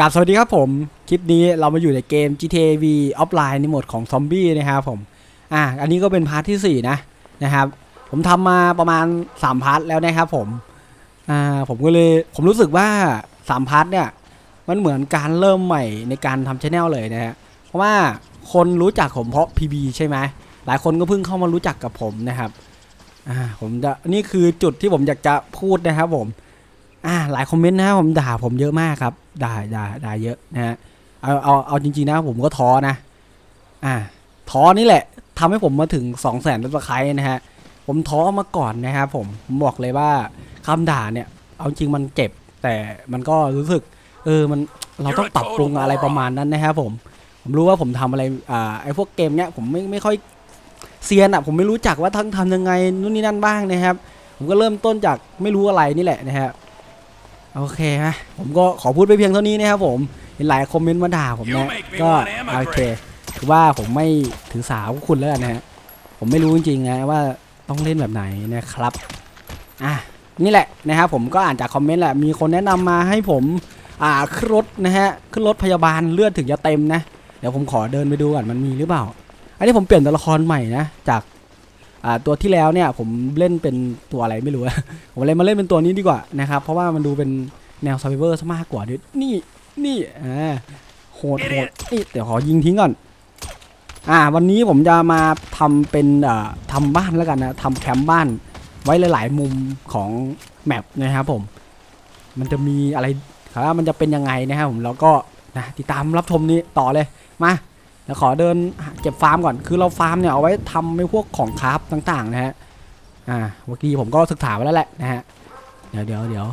กราบสวัสดีครับผม คลิปนี้เรามาอยู่ในเกม GTA V Offline ในโหมดของซอมบี้นะครับผม อะ อันนี้ก็เป็นพาร์ทที่ 4 นะนะครับ ผมทำมาประมาณ 3 พาร์ทแล้วนะครับผม อ่า ผมก็เลย ผมรู้สึกว่า 3 พาร์ทเนี่ย มันเหมือนการเริ่มใหม่ในการทำช anel เลยนะฮะ เพราะว่าคนรู้จักผมเพราะ PB ใช่ไหม หลายคนก็เพิ่งเข้ามารู้จักกับผมนะครับ อ่า ผมจะ นี่คือจุดที่ผมอยากจะพูดนะครับผม อ่าหลายคอมเมนต์นะครับผมด่าผมเยอะมากครับ ด่าด่าด่าเยอะนะฮะเอาเอาเอาจริงๆนะผมก็ท้อนะ อ่าท้อนี่แหละทำให้ผมมาถึง2 0 0 0 0 0ซับสไครต์นะฮะผมท้อมาก่อนนะครับผมผมบอกเลยว่าคำด่าเนี่ย เอาจริงมันเจ็บ แต่มันก็รู้สึก เออมันเราต้องปรับปรุงอะไรประมาณนั้นนะครับผม ผมรู้ว่าผมทำอะไรอ่าไอ้พวกเกมเนี้ยผมไม่ไม่ค่อยเซียนอะผมไม่รู้จักว่าทั้งทำยังไงนู่นนี่นั่นบ้างนะครับ ผมก็เริ่มต้นจากไม่รู้อะไรนี่แหละนะครับ โอเคฮะผมก็ขอพูดไปเพียงเท่านี้นะครับผมเห็นหลายคอมเมนต์มาด่าผมนะก็โอเคคือว่าผมไม่ถือสาพวกคุณแล้วกันนะฮะผมไม่รู้จริงๆนะว่าต้องเล่นแบบไหนนะครับอะนี่แหละนะครับผมก็อ่านจากคอมเมนต์แหละมีคนแนะนำมาให้ผมอ่าขึ้นรถนะฮะขึ้นรถพยาบาลเลือดถึงจะเต็มนะ เดี๋ยวผมขอเดินไปดูก่อนมันมีหรือเปล่า อันนี้ผมเปลี่ยนตัวละครใหม่นะจากอ่า ตัวที่แล้วเนี่ยผมเล่นเป็นตัวอะไรไม่รู้ ผมเลยมาเล่นเป็นตัวนี้ดีกว่านะครับ เพราะว่ามันดูเป็นแนวซ u r v i เวอร์ซะมากกว่าดินี่นี่อ่าโหดโหดนี่เดี๋ยวขอยิงทิ้งก่อนอ่าวันนี้ผมจะมาทำเป็นอ่อทำบ้านแล้วกันนะทำแคมป์บ้านไว้หลาย ๆ มุมของแมปนะครับผม มันจะมีอะไรครับมันจะเป็นยังไงนะครับผมแล้วก็นะติดตามรับชมนี้ต่อเลยมา ดี๋ยวขอเดินเก็บฟาร์มก่อน คือเราฟาร์มเนี่ยเอาไว้ทำในพวกของคราฟต่างๆนะฮะ อ่า เมื่อกี้ผมก็ศึกษาไว้แล้วแหละนะฮะ เดี๋ยวเดี๋ยวเดี๋ยว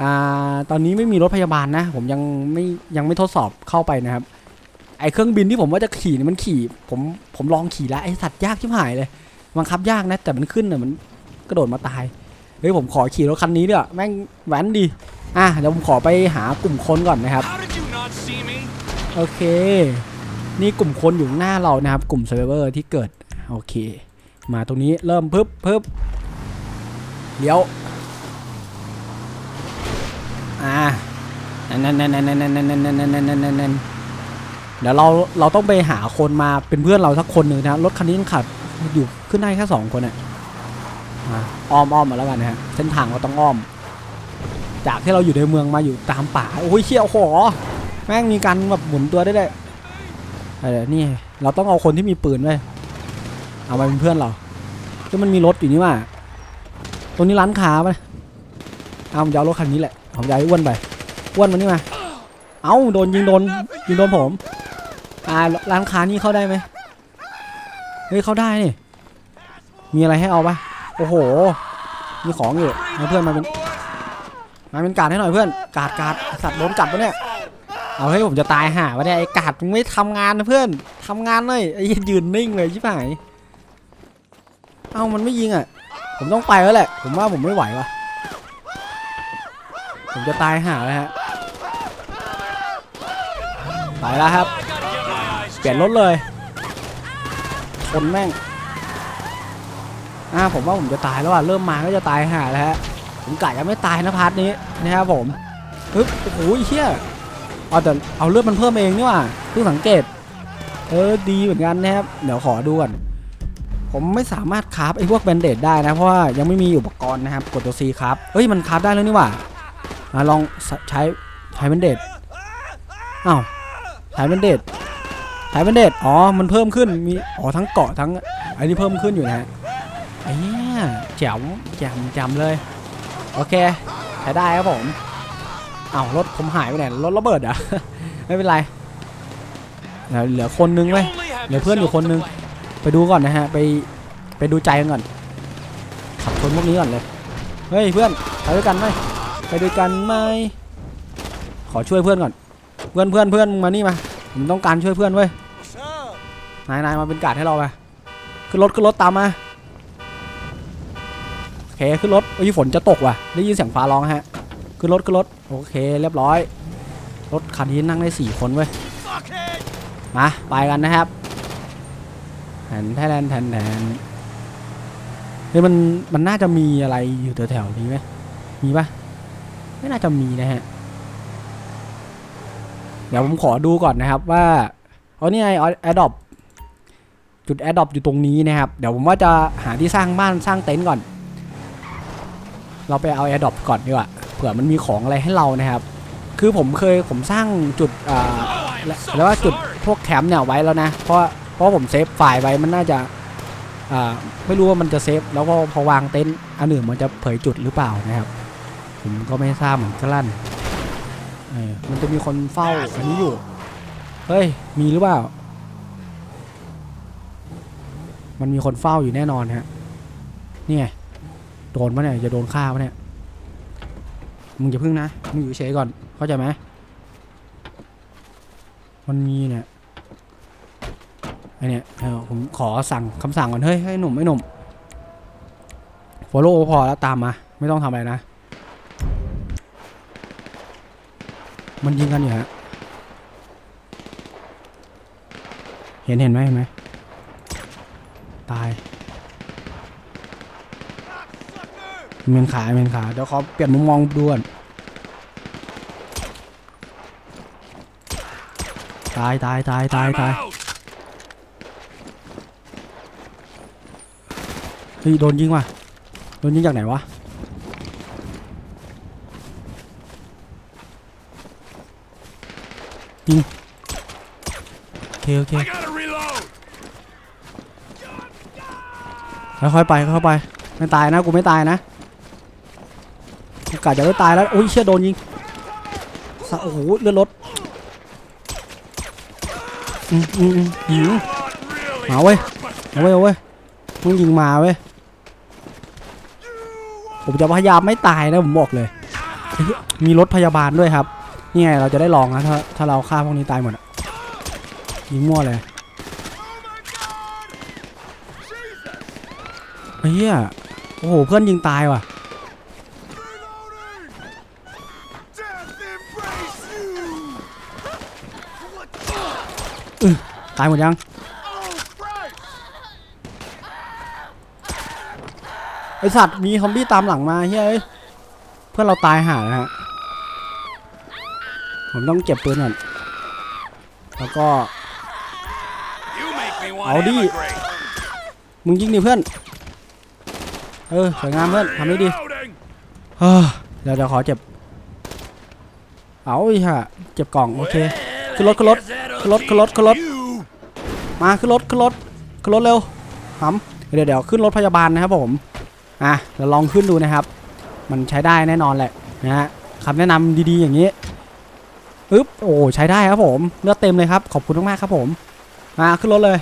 อ่า ตอนนี้ไม่มีรถพยาบาลนะ ผมยังไม่ยังไม่ทดสอบเข้าไปนะครับ ไอเครื่องบินที่ผมว่าจะขี่เนี่ยมันขี่ ผมผมลองขี่แล้วไอสัตว์ยากชิบหายเลย บังคับยากนะ แต่มันขึ้นเนี่ยมันกระโดดมาตาย เฮ้ยผมขอขี่รถคันนี้ด้วยแม่งแว้นดี อะเดี๋ยวผมขอไปหากลุ่มคนก่อนนะครับ How did you not see me? โอเค นี่กลุ่มคนอยู่หน้าเรานะครับ กลุ่มเซิร์ฟเวอร์ที่เกิด โอเค มาตรงนี้เริ่มปึ๊บปึ๊บเลี้ยว อ่านั่นนั่นนั่นนั่นนั่นนั่นนั่นนั่นนั่นนั่นนั่นนเดี๋ยวเราเราต้องไปหาคนมาเป็นเพื่อนเราสักคนหนึ่งนะรถคันนี้มันขับอยู่ขึ้นได้แค่สองคนอะอ้อมอ้อมมาแล้วกันนะฮะเส้นทางเราต้องอ้อม จากที่เราอยู่ในเมืองมาอยู่ตามป่าโอ้ยเชี่ยวโอ้โหแม่งมีการแบบหมุนตัวได้เลย เออนี่เราต้องเอาคนที่มีปืนไว้เอามาเป็นเพื่อนเราก็มันมีรถอยู่นี่ว่าตรงนี้ร้านค้าปะเอาผมจะเอารถคันนี้แหละผมจะเอาไอ้วนไปอ้วนมานี่มา เอ้าโดนยิงโดนยิงโดนผมอ่าร้านค้านี่เข้าได้ไหมเฮ้ยเข้าได้นี่มีอะไรให้เอาปะโอ้โห มีของอยู่ให้เพื่อนมาเป็นมาเป็นการดให้หน่อยเพื่อนการดการดสัตว์โดนกัดปะเนี่ย เอาให้ผมจะตายห่าวะเนี่ยไอ้กาดมึงไม่ทำงานนะเพื่อนทำงานเลยไอ้ยืนนิ่งเลยชิบหายเอ้ามันไม่ยิงอะ ผมต้องไปแล้วแหละ ผมว่าผมไม่ไหววะผมจะตายห่าแล้วฮะไปแล้วครับ เปลี่ยนรถเลยชนแม่งอ่าผมว่าผมจะตายแล้วอะเริ่มมาก็จะตายห่าแล้วฮะผมกะยังไม่ตายนะพาร์ทนี้นะครับผมฮึบโอ้โหเฮีย เอาแต่เอาเลือดมันเพิ่มเองนี่ว่าเพิ่งสังเกต เออดีเหมือนกันนะครับเดี๋ยวขอดูก่อนผมไม่สามารถคราฟไอ้พวกแบนเดดได้นะเพราะว่ายังไม่มีอุปกรณ์นะครับกดตัว C ครับเฮ้ยมันคราฟได้แล้วนี่ว่ามาลองใช้ใช้แบนเดดอ้าวใช้แบนเดดใช้แบนเดดอ๋อมันเพิ่มขึ้นมีอ๋อทั้งเกาะทั้งไอ้นี่เพิ่มขึ้นอยู่นะฮะไอ้เนี่ยแจ๋วแจ๋มแจ๋มเลยโอเคใช้ได้ครับผม อ้าวรถผมหายไปไหนรถระเบิดเหรอะ ไม่เป็นไรเหลือเหลือคนนึง You เว้ย only have เหลือเพื่อนอยู่ yourself คน to นึง blame. ไปดูก่อนนะฮะ ไปไปดูใจกันก่อน ขับชนพวกนี้ก่อนเลย เฮ้ยเพื่อนไปด้วยกันไหมไปด้วยกันไหมขอช่วยเพื่อนก่อน เพื่อนเพื่อนเพื่อนมึงมานี่มา ผมต้องการช่วยเพื่อนเว้ย นายนายมาเป็นการ์ดให้เราไปขึ้นรถขึ้นรถตามมาโอเคขึ้นรถเอ้ยฝนจะตกว่ะ ได้ยินเสียงฟ้าร้องฮะ ขึ้นรถขึ้นรถโอเคเรียบร้อย รถคันนี้นั่งได้สี่คนเว้ยมาไปกันนะครับแทนแทนแทนแทนเฮ้ยมันมันน่าจะมีอะไรอยู่แถวๆนี้ไหมมีปะไม่น่าจะมีนะฮะเดี๋ยวผมขอดูก่อนนะครับว่าเอานี่ไงแอดดอปจุดแอดดอปอยู่ตรงนี้นะครับ เดี๋ยวผมว่าจะหาที่สร้างบ้านสร้างเต็นท์ก่อน เราไปเอาแอดดอปก่อนดีกว่า เผื่อมันมีของอะไรให้เรานะครับ คือผมเคยผมสร้างจุดอ่าแล้วว่าจุดพวกแคมป์เนี่ยไว้แล้วนะ เพราะเพราะผมเซฟไฟล์ไว้มันน่าจะอ่าไม่รู้ว่ามันจะเซฟแล้วก็พอวางเต็นท์อันอื่นมันจะเผยจุดหรือเปล่านะครับ ผมก็ไม่ทราบเหมือนกันลั่นเออมันจะมีคนเฝ้าอันนี้อยู่เฮ้ยมีหรือเปล่า มันมีคนเฝ้าอยู่แน่นอนฮะเนี่ไงโดนปะเนี่ยจะโดนฆ่าปะเนี่ย มึงอย่าพึ่งนะ มึงอยู่เฉยก่อน เข้าใจไหม มันมีเนี่ยไอเนี่ยเออผมขอสั่งคำสั่งก่อน เฮ้ยให้หนุ่มไอ้หนุ่ม follow พอแล้วตามมา ไม่ต้องทำอะไรนะ มันยิงกันอยู่ฮะ เห็นเห็นไหมเห็นไหม ตาย เมนขาเมนขาเดี๋ยวขอเปลี่ยนมุมมองดูก่อนตายตายตายตายตายเฮ้ยโดนยิงว่ะโดนยิงจากไหนวะยิงโอเคโอเคค่อยๆไปค่อยๆไปไม่ตายนะกูไม่ตายนะ โอกาสจะไม่ตายแล้วโอ้ยเชี่ยโดนยิงโอ้โหเลือดรถอืมอืมอืมยิงมาเว้ย but เอาเว้ยเอาเว้ยมึงยิงมาเว้ย ผมจะพยายามไม่ตายนะผมบอกเลย มีรถพยาบาลด้วยครับ นี่ไงเราจะได้ลองนะถ้าถ้าเราฆ่าพวกนี้ตายหมดยิงมั่วเลยเฮียโอ้โหเพื่อนยิงตายว่ะ ตายหมดยังไอสัตว์มีซอมบี้ตามหลังมาเฮ้ยเพื่อนเราตายห่านะฮะผมต้องเก็บปืนก่อนแล้วก็ you make me want I'll to do it. emigrate. มึงยิงดิเพื่อน เออสวยงามเพื่อนทำได้ดีเฮ้ยเดี๋ยวเดี๋ยวขอเจ็บ เอาอีห่าเจ็บกล่องโอเคขึ้นรถขึ้นรถขึ้นรถขึ้นรถขึ้นรถ มาขึ้นรถขึ้นรถขึ้นรถเร็วหำเดี๋ยวเดี๋ยวขึ้นรถพยาบาลนะครับผมอะเราลองขึ้นดูนะครับ มันใช้ได้แน่นอนแหละนะฮะคำแนะนำดีๆอย่างนี้อึ๊บโอ้ใช้ได้ครับผมเลือดเต็มเลยครับขอบคุณมากๆครับผมมาขึ้นรถเลย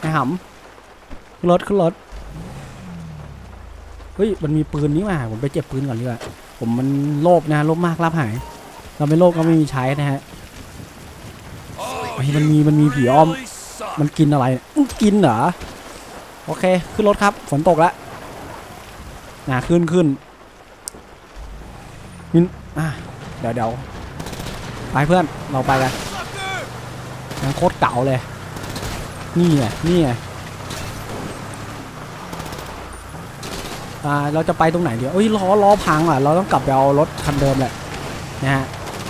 ไอ้หำขึ้นรถขึ้นรถเฮ้ยมันมีปืนนี่มาผมไปเจ็บปืนก่อนดีกว่าผมมันโลภนะโลภมากลาบหาย เราไม่โลภก็ไม่มีใช้นะฮะ ยมันมีมันมีผีอ้อม มันกินอะไรเนี่ยอื้อกินเหรอ โอเค ขึ้นรถครับ ฝนตกแล้วนะขึ้นขึ้นมินอะเดี๋ยวเดี๋ยวไปเพื่อนเราไปกันโคตรเก่าเลย นี่ไงนี่ไงอ่าเราจะไปตรงไหนเดี๋ยวเอ้ยล้อล้อพังอะเราต้องกลับไปเอารถคันเดิมแหละนะฮะ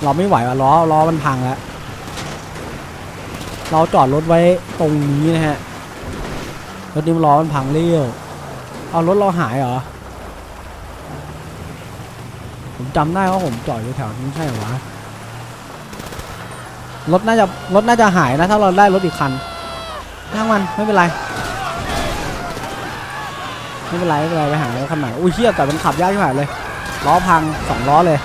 เราไม่ไหวว่ะล้อล้อมันพังแล้ว เราจอดรถไว้ตรงนี้นะฮะ รถนี้มันล้อมันพังเลี้ยว เอารถเราหายเหรอ ผมจำได้ว่าผมจอดอยู่แถวนี้ใช่เหรอวะ รถน่าจะรถน่าจะหายนะ ถ้าเราได้รถอีกคันช่างมันไม่เป็นไร ไม่เป็นไรไม่เป็นไรไปหารถคันใหม่อุ้ยเชี่ยแต่มันขับยากที่หายเลย ล้อพังสองล้อเลย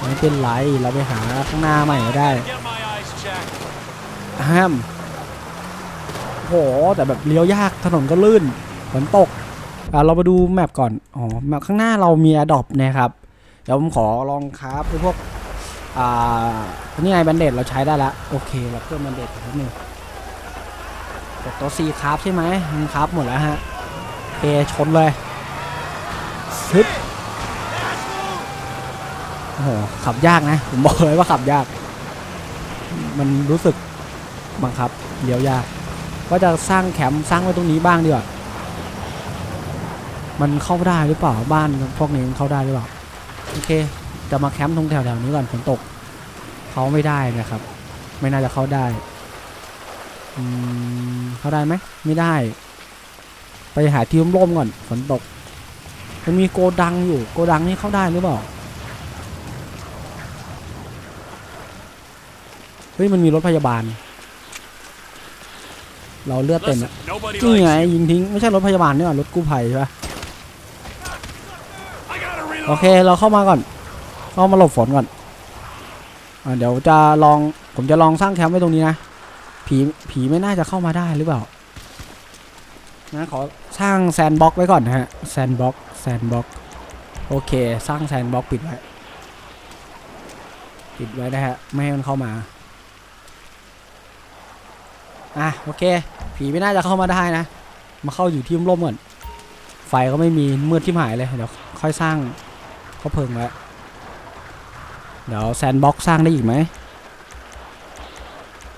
ไม่เป็นไรเราไปหาข้างหน้าใหม่ก็ได้ ห้ามโหแต่แบบเลี้ยวยากถนนก็ลื่นฝนตกอ่าเรามาดูแมปก่อนอ๋อแมปข้างหน้าเรามี a ด o p นะครับเดี๋ยวผมขอลองคราฟไอ้พวกอ่านี่ไงแบนเดดเราใช้ได้แล้วโอเคเราเพิ่มแบนเดดอีกนิดนึงกดตัว C คราฟใช่ไหมคราฟหมดแล้วฮะโอเคชนเลยฮึบโอ้โหขับยากนะ ผมบอกเลยว่าขับยาก มันรู้สึก บังคับเลี้ยวยากว่าจะสร้างแคมป์สร้างไว้ตรงนี้บ้างดีกว่ามันเข้าได้หรือเปล่าบ้านพวกนี้มันเข้าได้หรือเปล่าโอเค จะมาแคมป์ตรงแถวๆนี้ก่อนฝนตกเขาไม่ได้นะครับ ไม่น่าจะเข้าได้เข้าได้ไหมไม่ได้ ไปหาที่ร่มๆก่อนฝนตกมันมีโกดังอยู่โกดังนี่เข้าได้หรือเปล่าเฮ้ยมันมีรถพยาบาล เราเลือดเต็มอะ Listen, nobody จริงไง likes you. ยิงทิ้งไม่ใช่รถพยาบาลนี่หว่ารถกู้ภัยใช่ปะ I gotta โอ reload. เคเราเข้ามาก่อนเข้ามาหลบฝนก่อนอ่าเดี๋ยวจะลองผมจะลองสร้างแคมป์ไว้ตรงนี้นะผีผีไม่น่าจะเข้ามาได้หรือเปล่านะขอสร้างแซนบ็อกไว้ก่อนนะฮะแซนบ็อกแซนบ็อกโอเค สร้างแซนบ็อกปิดไว้ปิดไว้นะฮะไม่ให้มันเข้ามา อะโอเค ผีไม่น่าจะเข้ามาได้นะ มาเข้าอยู่ที่ร่มก่อนไฟก็ไม่มีมืดที่หายเลยเดี๋ยวค่อยสร้างเขาเพิงไว้เดี๋ยวแซนบ็อกสร้างได้อีกไหม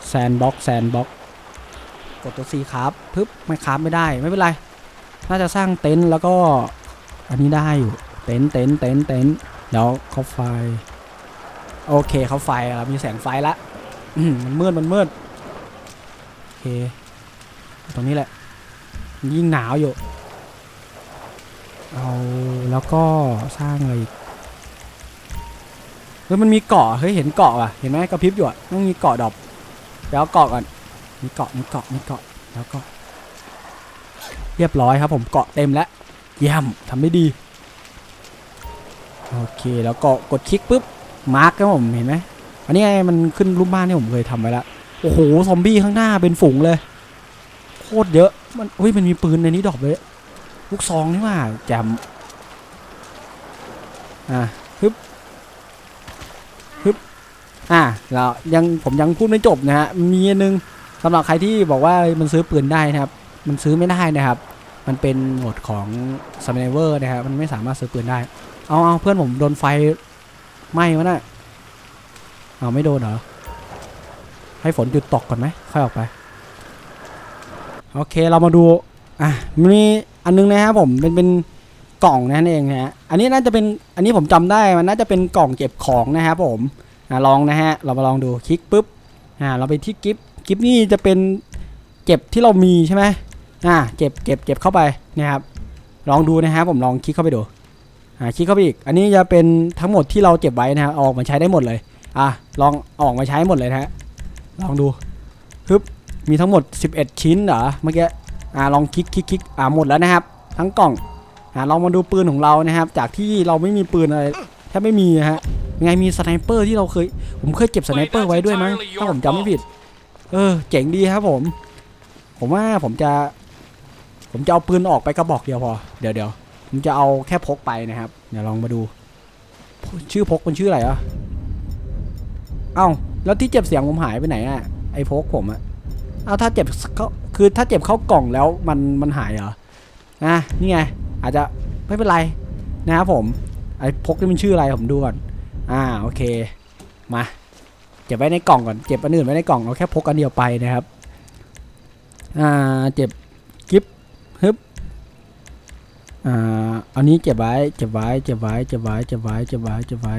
แซนบ็อกแซนบ็อกกดตัว C ครับปึ๊บไม่ครับไม่ได้ไม่เป็นไร น่าจะสร้างเต็นท์แล้วก็อันนี้ได้อยู่เต็นท์เต็นท์เต็นท์เต็นท์เดี๋ยวเขาไฟ โอเคเขาไฟแล้วมีแสงไฟละมันมืดมันมืด เคตรงนี้แหละ ยิ่งหนาวอยู่เอาแล้วก็สร้างอะไรอีกเฮ้ยมันมีเกาะเฮ้ยเห็นเกาะว่ะเห็นไหมกระพริบอยู่อะต้องมีเกาะดอกเดี๋ยวเอาเกาะก่อนมีเกาะมีเกาะมีเกาะแล้วก็ เรียบร้อยครับ ผมเกาะเต็มแล้วเยี่ยมทำได้ดีโอเคแล้วก็กดคลิกปุ๊บมาร์กครับผมเห็นไหมอันนี้ไงมันขึ้นรูปบ้านที่ผมเคยทำไว้แล้ว โอ้โหซอมบี้ข้างหน้าเป็นฝูงเลย โคตรเยอะ มันอุ้ยมันมีปืนในนี้ดอกเลยลูกซองนี่ว่าแจมอะฮึบฮึบอะแล้วยังผมยังพูดไม่จบนะฮะมีอันนึงสำหรับใครที่บอกว่ามันซื้อปืนได้นะครับ มันซื้อไม่ได้นะครับ มันเป็นโหมดของสไนเวอร์นะครับมันไม่สามารถซื้อปืนได้ เอาเอาเพื่อนผมโดนไฟไหม้วะน่ะเอาไม่โดนเหรอ ให้ฝนหยุดตกก่อนไหมค่อยออกไป โอเคเรามาดูอะมีอันนึงนะครับผมเป็นเป็นกล่องนั่นเองนะฮะอันนี้น่าจะเป็นอันนี้ผมจำได้มันน่าจะเป็นกล่องเก็บของนะครับผมอะลองนะฮะเรามาลองดูคลิกปุ๊บอ่าเราไปที่กิฟต์กิฟต์นี่จะเป็นเก็บที่เรามีใช่ไหมอ่าเก็บเก็บเก็บเข้าไปนะครับลองดูนะครับผมลองคลิกเข้าไปดูอ่าคลิกเข้าไปอีก อันนี้จะเป็นทั้งหมดที่เราเก็บไว้นะครับออกมาใช้ได้หมดเลยอะลองออกมาใช้หมดเลยนะฮะ ลองดูฮึบมีทั้งหมด 11 ชิ้นเหรอเมื่อกี้อ่าลองคลิกคลิกคลิกอ่าหมดแล้วนะครับ ทั้งกล่องอ่าลองมาดูปืนของเรานะครับ จากที่เราไม่มีปืนอะไรแทบไม่มีนะฮะยังไงมีสไนเปอร์ที่เราเคย ผมเคยเก็บสไนเปอร์ไว้ด้วยมั้งถ้าผมจำไม่ผิด เออ เจ๋งดีครับผม ผมว่าผมจะ ผมจะเอาปืนออกไปกระบอกเดียวพอ เดี๋ยวเดี๋ยวผมจะเอาแค่พกไปนะครับ เดี๋ยวลองมาดู ชื่อพกมันชื่ออะไรอะ เอ้า แล้วที่เจ็บเสียงผมหายไปไหนอะไอ้พกผมอะเอาถ้าเจ็บเขาคือถ้าเจ็บเข้ากล่องแล้วมันมันหายเหรอนะนี่ไง อาจจะไม่เป็นไรนะครับผมไอ้พกนี่มันชื่ออะไรผมดูก่อนอ่าโอเคมาเก็บไว้ในกล่องก่อนเก็บอันอื่นไว้ในกล่องเอาแค่พกอันเดียวไปนะครับอ่าเจ็บกิฟฮึบอ่าอันนี้เก็บไว้เก็บไว้เก็บไว้เก็บไว้เก็บไว้เก็บไว้เก็บไว้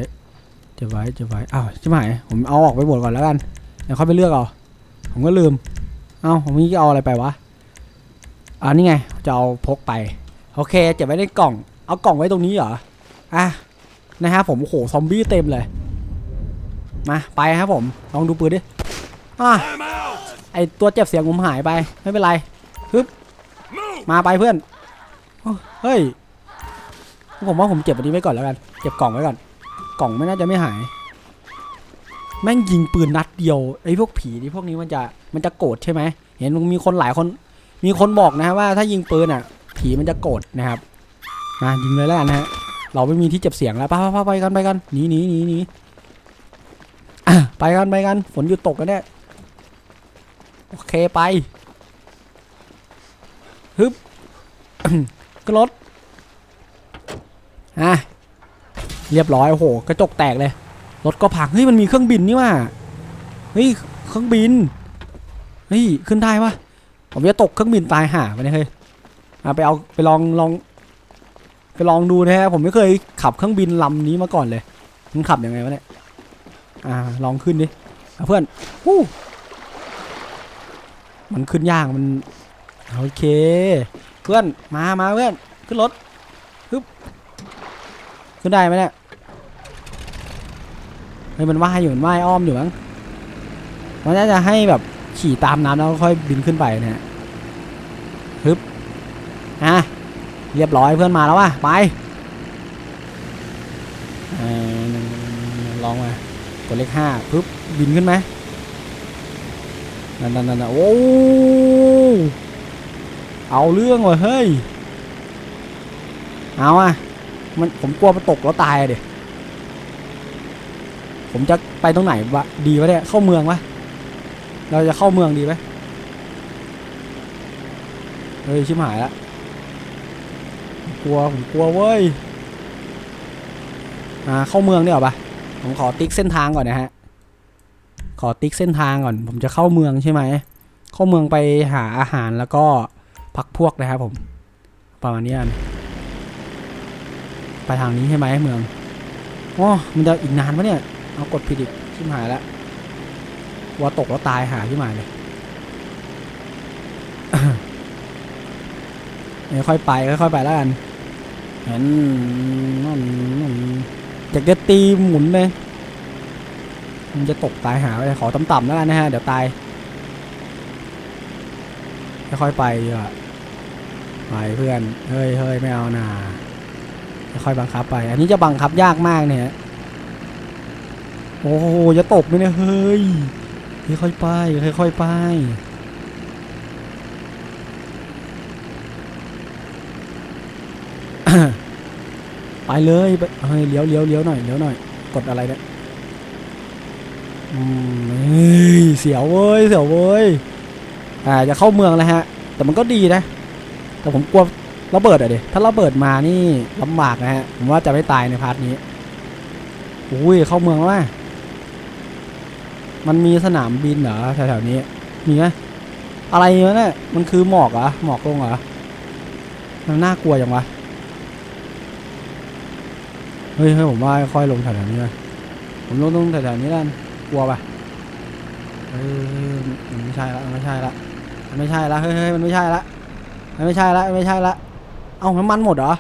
เก็บไว้เก็บไว้อ้าวใช่ไหมผมเอาออกไปหมดก่อนแล้วกันเดี๋ยวค่อยไปเลือกเอาผมก็ลืม เอาผมนี่จะเอาอะไรไปวะอ่านี่ไงจะเอาพกไป โอเคเก็บไว้ในกล่อง เอากล่องไว้ตรงนี้เหรออะนะครับผมโอ้โหซอมบี้เต็มเลย มาไปครับผมลองดูปืนดิอะไอตัวเจ็บเสียงผมหายไปไม่เป็นไร Move. มาไปเพื่อนเฮ้ยผมว่าผมเก็บอันนี้ไว้ก่อนแล้วกันเก็บกล่องไว้ก่อน กล่องไม่น่าจะไม่หาย แม่งยิงปืนนัดเดียวไอ้พวกผีที่พวกนี้มันจะมันจะโกรธใช่ไหมเห็นมีคนหลายคน มีคนบอกนะฮะว่าถ้ายิงปืนอะ ผีมันจะโกรธนะครับมายิงเลยแล้วนะฮะเราไม่มีที่เจ็บเสียงแล้วปไปไปไปกันไปกันหนีหนีหนีหนีไปกันไปกันฝนหยุดตกกันเนี่ยโอเคไปฮึบกรถอะ เรียบร้อยโอ้โหกระจกแตกเลยรถก็พังเฮ้ยมันมีเครื่องบินนี่ว่าเฮ้ยเครื่องบินเฮ้ยขึ้นได้ปะผมจะตกเครื่องบินตายห่าไปเนี่ยเฮ้ยไปเอาไปลองลองไปลองดูนะฮะผมไม่เคยขับเครื่องบินลำนี้มาก่อนเลยมันขับยังไงวะเนี่ยอ่าลองขึ้นดิเพื่อนวู้มันขึ้นยากมันโอเค เพื่อนมามาเพื่อนขึ้นรถ ขึ้นได้ไหมเนี่ยเฮ้ยมันว่ายอยู่มันว่ายอ้อมอยู่มั้งมันน่าจะให้แบบขี่ตามน้ำแล้วค่อยบินขึ้นไปเนี่ยฮึบอะเรียบร้อยเพื่อนมาแล้วว่ะไปอลองมากดเลขห้าปึ๊บบินขึ้นไหมนั่นนั่นนั่นโอ้เอาเรื่องว่ะเฮ้ยเอาอะ มันผมกลัวมันตกแล้วตายเดี๋ยผมจะไปตรงไหนวะดีวะเนี่ยเข้าเมืองวะเราจะเข้าเมืองดีไหมเฮ้ยชิบหายละกลัวผมกลัวเว้ยอ่าเข้าเมืองเนี่ยหรอปะผมขอติ๊กเส้นทางก่อนนะฮะ ขอติ๊กเส้นทางก่อน ผมจะเข้าเมืองใช่ไหมเข้าเมืองไปหาอาหารแล้วก็พักพวกนะครับผม ประมาณนี้ ไปทางนี้ใช่ไหมเมืองอ๋อมันจะอีกนานปะเนี่ย เอากดผิดอีกชิบหายแล้วว่าตกแล้วตายหาที่หมายเลยค่อยไปค่อยๆไปแล้วกันเห็นนั่นนั่นอยากจะตีหมุนเลยมันจะตกตายหาไปขอต่ำๆแล้วกันนะฮะเดี๋ยวตายค่อยๆไปดีกว่าไปเพื่อน เฮ้ยเฮ้ยไม่เอานา ค่อยบังคับไป อันนี้จะบังคับยากมากเนี่ย โอ้โหจะตกไหมเนี่ย เฮ้ย ค่อยๆไป ค่อยๆไป ไปเลยไปเฮ้ยเลี้ยวเลี้ยวเลี้ยวหน่อยเลี้ยวหน่อย กดอะไรเนี่ยอืมเฮ้ยเสียวเว้ย เสียวเว้ย อ่า จะเข้าเมืองแล้วฮะ แต่มันก็ดีนะ แต่ผมกลัว ระเบิดอะเดถ้าระเบิดมานี่ลำบากนะฮะ ผมว่าจะไม่ตายในพาร์ทนี้ อุ้ย เข้าเมืองแล้วว่ะมันมีสนามบินเหรอแถวๆนี้ มีไหมอะไรวะเนี่ย มันคือหมอกเหรอ หมอกลงเหรอ มันน่ากลัวจังวะ เฮ้ยเฮ้ยผมว่าค่อยลงแถวๆนี้นะผมลงตรงแถวๆนี้แล้วกันกลัวปะเฮ้ยมันไม่ใช่ละ มันไม่ใช่ละ มันไม่ใช่ละ เฮ้ยเฮ้ยมันไม่ใช่ละ มันไม่ใช่ละมันไม่ใช่ละ เอาน้ำมันหมดเหรอ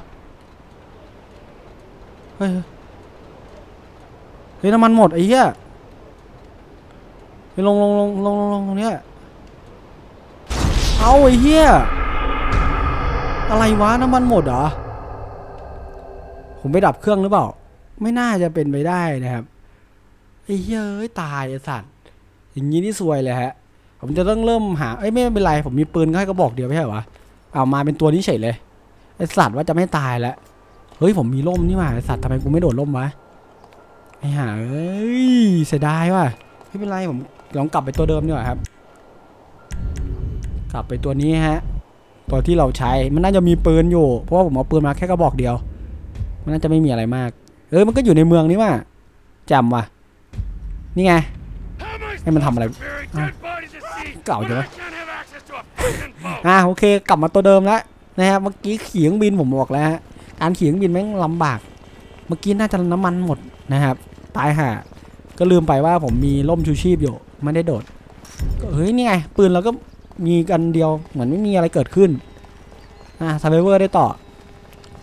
เฮ้ย เฮ้ยน้ำมันหมดไอ้เหี้ยเฮ้ยลงลงลงลงลงลงตรงเนี้ยเอาไอ้เหี้ย อะไรวะน้ำมันหมดเหรอ ผมไปดับเครื่องหรือเปล่า ไม่น่าจะเป็นไปได้นะครับ ไอ้เหี้ยเอ้ยตายไอ้สัตว์ อย่างนี้นี่ซวยเลยฮะ ผมจะต้องเริ่มหา เอ้ยไม่เป็นไร ผมมีปืนแค่กระบอกเดียวไม่ใช่เหรอเอามาเป็นตัวนี้เฉยเลย ไอ้สัตว์ว่าจะไม่ตายแล้วเฮ้ยผมมีร่มนี่หว่าไอ้สัตว์ทำไมกูไม่โดดร่มวะไอ้ห่าเอ้ยเสียดายว่ะไม่เป็นไรผมลองกลับไปตัวเดิมดีกว่าครับ กลับไปตัวนี้ฮะตัวที่เราใช้มันน่าจะมีปืนอยู่ เพราะว่าผมเอาปืนมาแค่กระบอกเดียว มันน่าจะไม่มีอะไรมาก เออมันก็อยู่ในเมืองนี่ว่ะจำว่ะนี่ไง How am I Hey, man, supposed ทำอะไร to ferry dead bodies at sea Cậu when chứ. I can't have access to a fucking boat? อ่าโอเค กลับมาตัวเดิมแล้ว นะครับเมื่อกี้ขี่เครื่องบินผมบอกแล้วฮะการขี่เครื่องบินแม่งลำบาก เมื่อกี้น่าจะน้ำมันหมดนะครับตายห่าก็ลืมไปว่าผมมีร่มชูชีพอยู่ไม่ได้โดดก็เฮ้ยนี่ไงปืนเราก็มีกันเดียวเหมือนไม่มีอะไรเกิดขึ้นอ่าซาเวเวอร์ได้ต่อ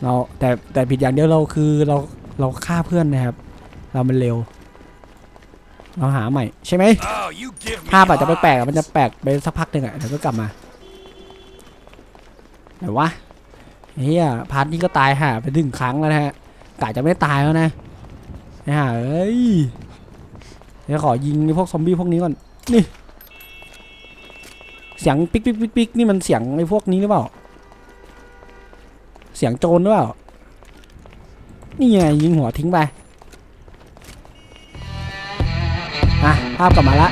เราแต่แต่ผิดอย่างเดียวเราคือเราเราฆ่าเพื่อนนะครับ เรามันเร็ว เราหาใหม่ใช่ไหม Oh, you give me ภาพอาจจะไปแปลก hives. อะมันจะแปลกไปสักพักหนึ่งอะเดี๋ยวก็กลับมา ไหนวะเฮียพาร์ทนี้ก็ตายห่าไปถึงครั้งแล้วนะฮะกะจะไม่ตายแล้วนะไอ้ห่าเอ้ยเดี๋ยวขอยิงไอ้พวกซอมบี้พวกนี้ก่อนนี่เสียงปิ๊กปิ๊กปิ๊กปิ๊กนี่มันเสียงไอ้พวกนี้หรือเปล่า เสียงโจรหรือเปล่า นี่ไงยิงหัวทิ้งไป อะภาพกลับมาละ